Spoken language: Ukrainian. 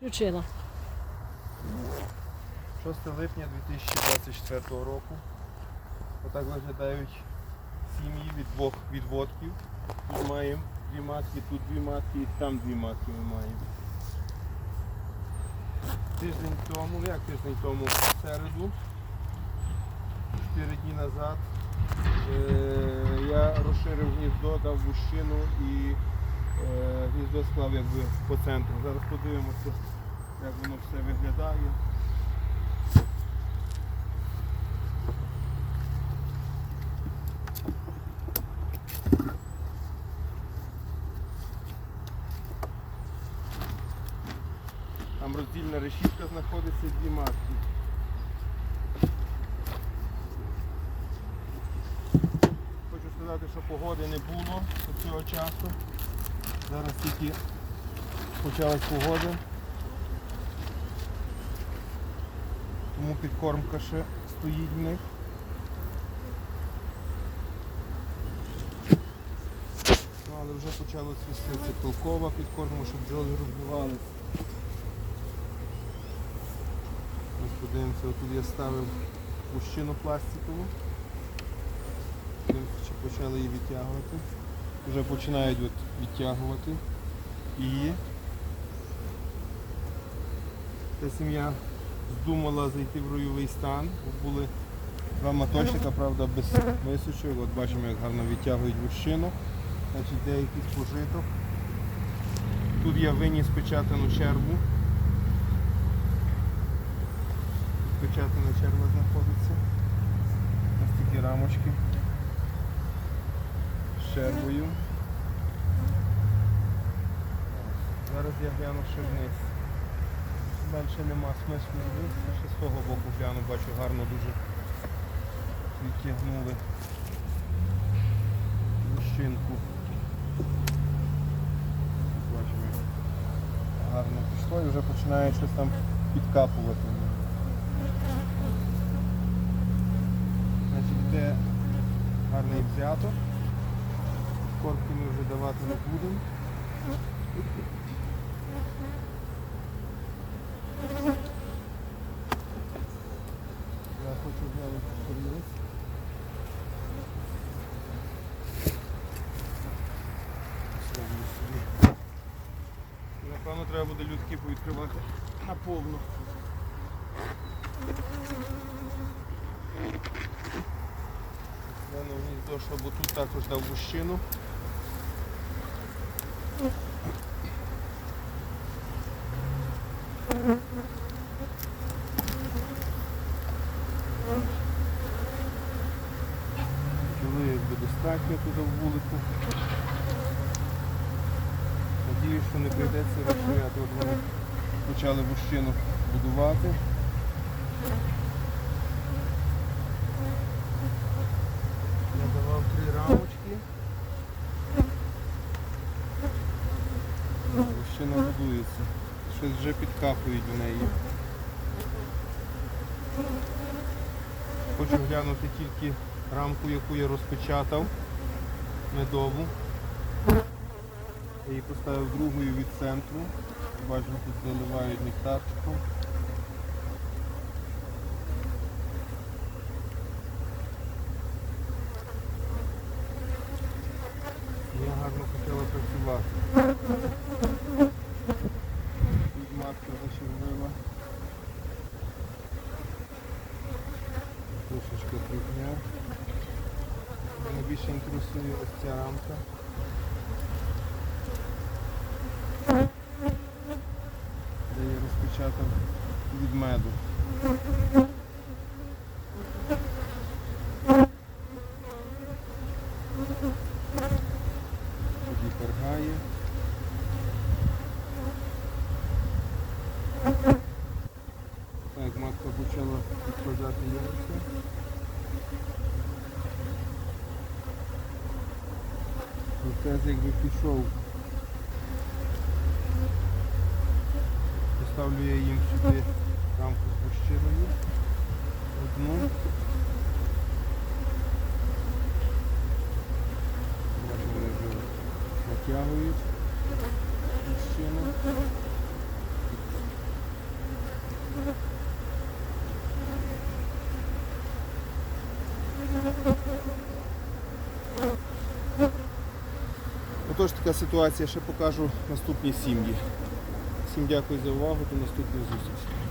Включила. 6 липня 2024 року. Отак виглядають сім'ї від двох відводків. Тут маємо дві матки, тут дві матки і там дві матки ми маємо. Тиждень тому, ну як тиждень тому, в середу, 4 дні назад, е, я розширив гніздо, дав вущину і гніздо склав якби по центру. Зараз подивимося, як воно все виглядає. Там роздільна решітка знаходиться дві матки. Хочу сказати, що погоди не було до цього часу. Зараз тільки почалась погода. Тому підкормка ще стоїть в них. Ну, але вже почало свіститися толкова підкорму, щоб бджоли розбивалися. Ось подивимося, тут я ставив пущину пластикову. Чи почали її відтягувати. Вже починають от відтягувати. І ця сім'я здумала зайти в ройовий стан. Були два моточника, правда, без височок. От бачимо, як гарно відтягують вущину. Значить, де якийсь пожиток. Тут я виніс печатану черву. Печатана черва знаходиться. Ось такі рамочки з червою. Зараз я гляну ще вниз. Далі нема смислу дивитися. Ще з того боку гляну, бачу гарно дуже відтягнули лущинку. Бачимо, гарно пішло і вже починає щось там підкапувати. Значить, де гарний взяток. Корки ми вже давати не будемо. Я хочу глянути сторінець. Собі. Напевно, треба буде людки повідкривати наповну. Глянув гніздо, щоб тут також дав вущину. Би туди в вулику. Надіюсь, що не прийдеться розширяти. От вони почали вущину будувати. Я давав три рамочки. Вущина будується. Щось вже підкапують в неї. Хочу глянути тільки рамку, яку я розпечатав медову. Я її поставив другою від центру. Бачимо, тут заливають нектарчиком. Я гарно хотіла працювати. Тут матка зачервила. Трошечка крупня. Найбільше інтересує ось ця рамка. Де я розпечатав від меду. Тоді пергає. Так, матка почала відкладати яйця. Процес якби пішов. Поставлю я їм сюди рамку з гущиною. Одну. Натягують гущину. Отож така ситуація, ще покажу наступні сім'ї. Всім дякую за увагу, до наступних зустрічей.